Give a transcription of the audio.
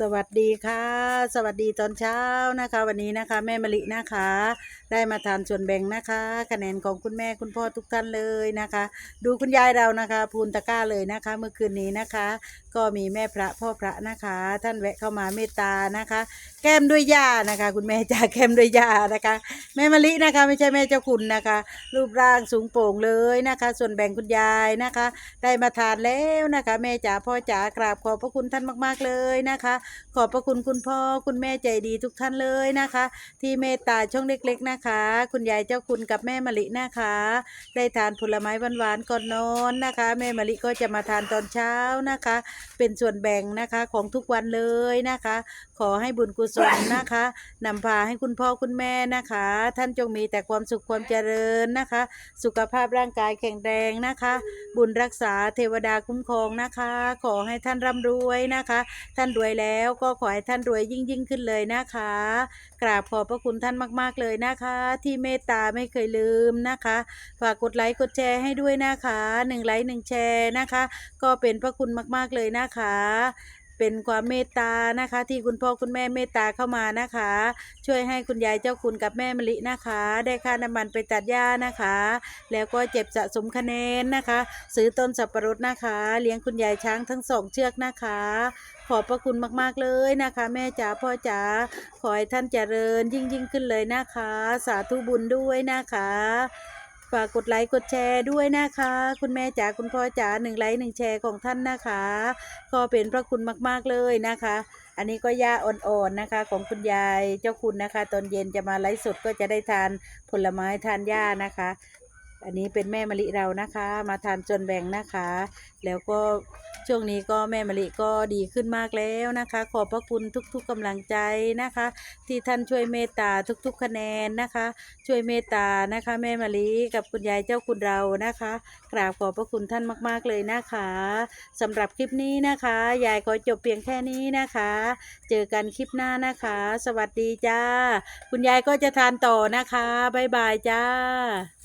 สวัสดีค่ะ สวัสดีตอนเช้านะคะ วันนี้นะคะแม่มะลินะคะ ได้มาทานส่วนแบ่งนะคะคะแนนของคุณแม่คุณพ่อทุกท่านเลยนะคะ ดูคุณยายเรานะคะพูนตะก้าเลยนะคะ เมื่อคืนนี้นะคะ ก็มีแม่พระพ่อพระนะคะ ท่านแวะเข้ามาเมตตานะคะ แก้มด้วยยานะคะ คุณแม่จ่าแก้มด้วยยานะคะ แม่มะลินะคะ ไม่ใช่แม่เจ้าคุณนะคะ รูปร่างสูงโปร่งเลยนะคะ ส่วนแบ่งคุณยายนะคะ ได้มาทานแล้วนะคะ แม่จ๋าพ่อจ๋ากราบขอบพระคุณท่านมาก ๆเลยนะคะขอบพระคุณคุณพ่อคุณแม่ใจดีทุกท่านเลยนะคะ ที่เมตตาช่องเล็ก ๆนะคะ คุณยายเจ้าคุณกับแม่มะลินะคะ ได้ทานผลไม้หวานๆก่อนนอนนะคะ แม่มะลิก็จะมาทานตอนเช้านะคะ เป็นส่วนแบ่งนะคะของทุกวันเลยนะคะ ขอให้บุญกุศลนะคะนำพาให้คุณพ่อคุณแม่นะคะ ท่านจงมีแต่ความสุขความเจริญนะคะ สุขภาพร่างกายแข็งแรงนะคะ บุญรักษาเทวดาคุ้มครองนะคะ ขอให้ท่านร่ำรวยนะคะ ท่านรวยแล้วแล้วก็ขอให้ท่านรวยยิ่งยิ่งขึ้นเลยนะคะ กราบขอบพระคุณท่านมาก ๆ เลยนะคะ ที่เมตตาไม่เคยลืมนะคะ ฝากกดไลค์กดแชร์ให้ด้วยนะคะหนึ่งไลค์หนึ่งแชร์นะคะ ก็เป็นพระคุณมาก ๆ เลยนะคะ เป็นความเมตตานะคะ ที่คุณพ่อคุณแม่เมตตาเข้ามานะคะ ช่วยให้คุณยายเจ้าคุณกับแม่มะลินะคะ ได้ค่าน้ำมันไปตัดหญ้านะคะ แล้วก็เจ็บสะสมคะแนนนะคะ ซื้อต้นสับปะรดนะคะ เลี้ยงคุณยายช้างทั้งสองเชือกนะคะ ขอบพระคุณมากๆเลยนะคะ แม่จ๋าพ่อจ๋าขอให้ท่านเจริญยิ่งยิ่งขึ้นเลยนะคะ สาธุบุญด้วยนะคะ ฝากกดไลค์กดแชร์ด้วยนะคะ คุณแม่จ๋าคุณพ่อจ๋าหนึ่งไลค์หนึ่งแชร์ของท่านนะคะ ก็เป็นพระคุณมากๆเลยนะคะ อันนี้ก็ย่าอ่อนๆนะคะ ของคุณยายเจ้าคุณนะคะ ตอนเย็นจะมาไลฟ์สดก็จะได้ทานผลไม้ทานหญ้านะคะ อันนี้เป็นแม่มะลิเรานะคะ มาทานจนแบ่งนะคะ แล้วก็ ช่วงนี้ก็แม่มะลิก็ดีขึ้นมากแล้วนะคะ ขอบพระคุณทุกๆกำลังใจนะคะ ที่ท่านช่วยเมตตาทุกๆ คะแนนนะคะ ช่วยเมตตานะคะ แม่มะลิกับคุณยายเจ้าคุณเรานะคะ กราบขอบพระคุณท่านมาก ๆเลยนะคะสำหรับคลิปนี้นะคะ ยายขอจบเพียงแค่นี้นะคะ เจอกันคลิปหน้านะคะ สวัสดีจ้า คุณยายก็จะทานต่อนะคะบ๊ายบายจ้า